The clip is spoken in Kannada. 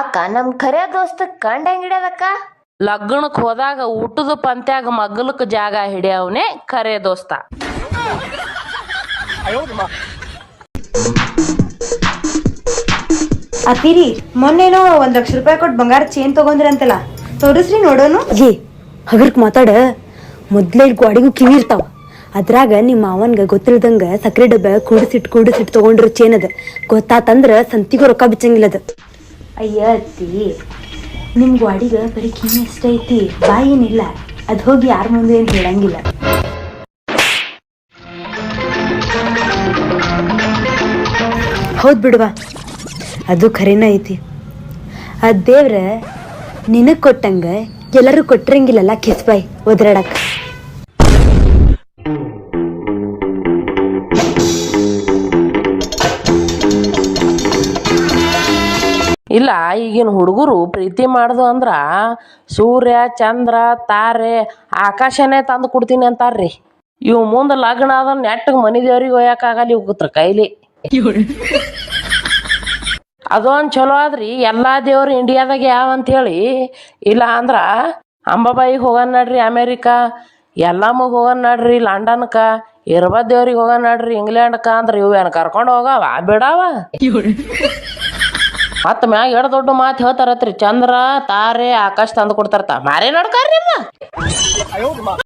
ಅಕ್ಕ ನಮ್ ಖರೆ ದೋಸ್ತ ಕಂಡ ಹೆಂಗ್ ಹಿಡ್ಯದಕ್ಕ? ಲಗ್ನಕ್ ಹೋದಾಗ ಊಟದ ಪಂತ್ಯಾಗ ಮಗ್ಲಕ್ ಜಾಗ ಹಿಡಿಯವನೇ ಖರೆ ದೋಸ್ತ. ಅತ್ತಿರಿ ಮೊನ್ನೆನೋ ಒಂದ್ ಲಕ್ಷ ರೂಪಾಯಿ ಕೊಟ್ಟು ಬಂಗಾರ ಚೇನ್ ತಗೊಂಡ್ರಂತಲ್ಲ ತೋರಿಸ್ರಿ ನೋಡೋನು. ಏ ಹಗರ್ಕ್ ಮಾತಾಡ. ಮೊದ್ಲೇ ಗಾಡಿಗೂ ಕಿವಿ ಇರ್ತಾವ. ಅದ್ರಾಗ ನಿಮ್ಮ ಮಾವನ್ಗ ಗೊತ್ತಿಲ್ದಂಗ ಸಕ್ರೆ ಡಬ್ಬ ಕೂಡಿಸಿಟ್ ಕೂಡಿಸಿಟ್ ತಗೊಂಡ್ರ ಚೇನ್ ಅದ. ಗೊತ್ತಾತಂದ್ರ ಸಂತಿಗೂ ರೊಕ್ಕ ಬಿಚ್ಚಂಗಿಲ್ಲ ಅದ. ಅಯ್ಯ ಅತ್ತಿ ನಿಮ್ಮ ಗಾಡಿಗೆ ಬರೀ ಕಿವಿ ಇಷ್ಟ ಐತಿ ಬಾಯಿ ಏನಿಲ್ಲ ಅದ್ ಹೋಗಿ ಯಾರ ಮುಂದೆ ಏನ್ ಹೇಳಂಗಿಲ್ಲ. ಹೌದ್ ಬಿಡುವ, ಅದು ಖರೇನ ಐತಿ. ಆ ದೇವ್ರ ನಿನಗ್ ಕೊಟ್ಟಂಗ ಎಲ್ಲರೂ ಕೊಟ್ಟಿರಂಗಿಲ್ಲಲ್ಲ ಕಿಸ್ಬಾಯ್, ಒದ್ರಾಡಕ್. ಇಲ್ಲ, ಈಗಿನ ಹುಡುಗರು ಪ್ರೀತಿ ಮಾಡ್ದು ಅಂದ್ರೆ ಸೂರ್ಯ, ಚಂದ್ರ, ತಾರೆ, ಆಕಾಶನೇ ತಂದು ಕೊಡ್ತೀನಿ ಅಂತಾರ್ರಿ. ಇವ್ ಮುಂದ ಲಗ್ನ ಆದ ನೆಟ್ಟಗೆ ಮನಿ ದೇವ್ರಿಗೆ ಒಯ್ಯಕ್ಕಾಗಲ್ಲ ಇವ್ಕತ್ರ ಕೈಲಿ. ಅದೊಂದು ಚಲೋ ಆದ್ರಿ, ಎಲ್ಲಾ ದೇವ್ರು ಇಂಡಿಯಾದಾಗ ಯಾವ ಅಂತ ಹೇಳಿ ಇಲ್ಲ ಅಂದ್ರ ಅಂಬಾಬಾಯಿಗೆ ಹೋಗನ್ ನಡ್ರಿ ಅಮೇರಿಕಾ ಎಲ್ಲಮ್ಮ ಹೋಗನ್ ನಡ್ರಿ ಲಂಡನ್ಕ ಇರ್ಬಾ ದೇವ್ರಿಗೆ ಹೋಗನ್ ನಡ್ರಿ ಇಂಗ್ಲೆಂಡ್ಕ ಅಂದ್ರೆ ಇವ್ ಕರ್ಕೊಂಡು ಕರ್ಕೊಂಡ್ ಹೋಗವ? ಬಿಡವ? ಮತ್ತ ಮ್ಯಾಗ ಎರಡು ದೊಡ್ಡ ಮಾತು ಹೇಳ್ತಾರತ್ರಿ. ಚಂದ್ರ ತಾರೆ ಆಕಾಶ ತಂದು ಕೊಡ್ತಾರತ. ಮಾರೇ ನಡ್ಕಾರ್ರಿ ಅಮ್ಮ